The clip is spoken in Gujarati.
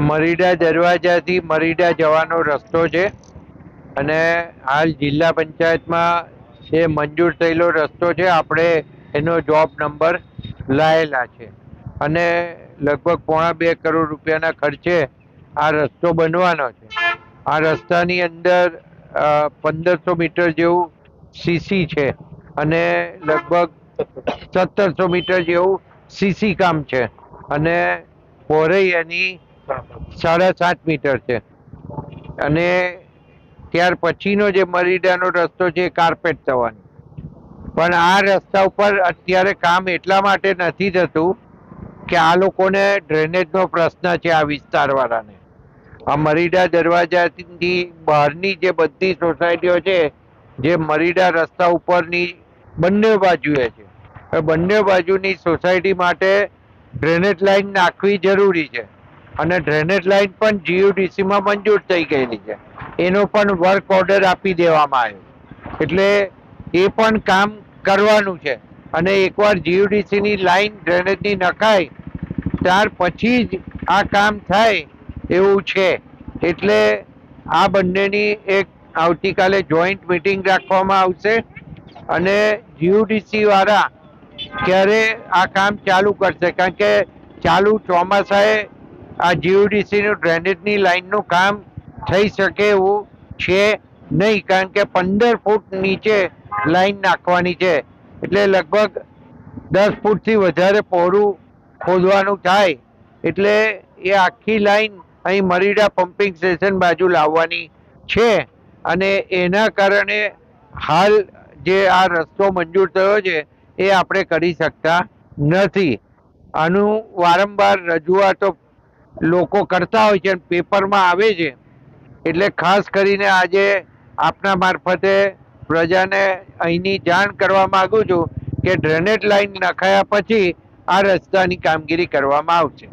મરીડા દરવાજાથી મરીડા જવાનો રસ્તો છે. અને હાલ જિલ્લા પંચાયતમાં જે મંજૂર થયેલો રસ્તો છે, આપણે એનો જોબ નંબર લાયેલા છે. અને લગભગ પોણા બે કરોડ રૂપિયાના ખર્ચે આ રસ્તો બનવાનો છે. આ રસ્તાની અંદર પંદરસો મીટર જેવું સીસી છે અને લગભગ સત્તરસો મીટર જેવું સીસી કામ છે. અને પહોળાઈ એની સાડા સાત મીટર છે. અને ત્યાર પછીનો જે મરીડાનો રસ્તો છે એ કાર્પેટ થવાનો. પણ આ રસ્તા ઉપર અત્યારે કામ એટલા માટે નથી થતું કે આ લોકોને ડ્રેનેજનો પ્રશ્ન છે આ વિસ્તારવાળાને. આ મરીડા દરવાજાથી બહારની જે બધી સોસાયટીઓ છે, જે મરીડા રસ્તા ઉપરની બંને બાજુએ છે. બંને બાજુની સોસાયટી માટે ડ્રેનેજ લાઈન નાખવી જરૂરી છે. અને ડ્રેનેજ લાઈન પણ જીયુડીસીમાં મંજૂર થઈ ગયેલી છે. એનો પણ વર્ક ઓર્ડર આપી દેવામાં આવ્યો. એટલે એ પણ કામ કરવાનું છે. અને એકવાર જીયુડીસીની લાઇન ડ્રેનેજની નખાય, ત્યાર પછી જ આ કામ થાય એવું છે. એટલે આ બંનેની એક આવતીકાલે જોઈન્ટ મિટિંગ રાખવામાં આવશે. અને જીયુડીસી વાળા ક્યારે આ કામ ચાલુ કરશે? કારણ કે ચાલુ ચોમાસાએ આ જીયુડીસીનું ડ્રેનેજની લાઇનનું કામ થઈ શકે એવું છે નહીં, કારણ કે પંદર ફૂટ નીચે લાઈન નાખવાની છે. એટલે લગભગ દસ ફૂટથી વધારે પહોળું ખોદવાનું થાય. એટલે એ આખી લાઈન અહીં મરીડા પમ્પિંગ સ્ટેશન બાજુ લાવવાની છે. અને એના કારણે હાલ જે આ રસ્તો મંજૂર થયો છે, એ આપણે કરી શકતા નથી. આનું વારંવાર રજૂઆતો લોકો કરતા હોય છે પેપરમાં આવે છે. એટલે ખાસ કરીને આજે આપના મારફતે પ્રજાને અહીંની જાણ કરવા માગું છું કે ડ્રેનેજ લાઇન નખાયા પછી આ રસ્તાની કામગીરી કરવામાં આવશે.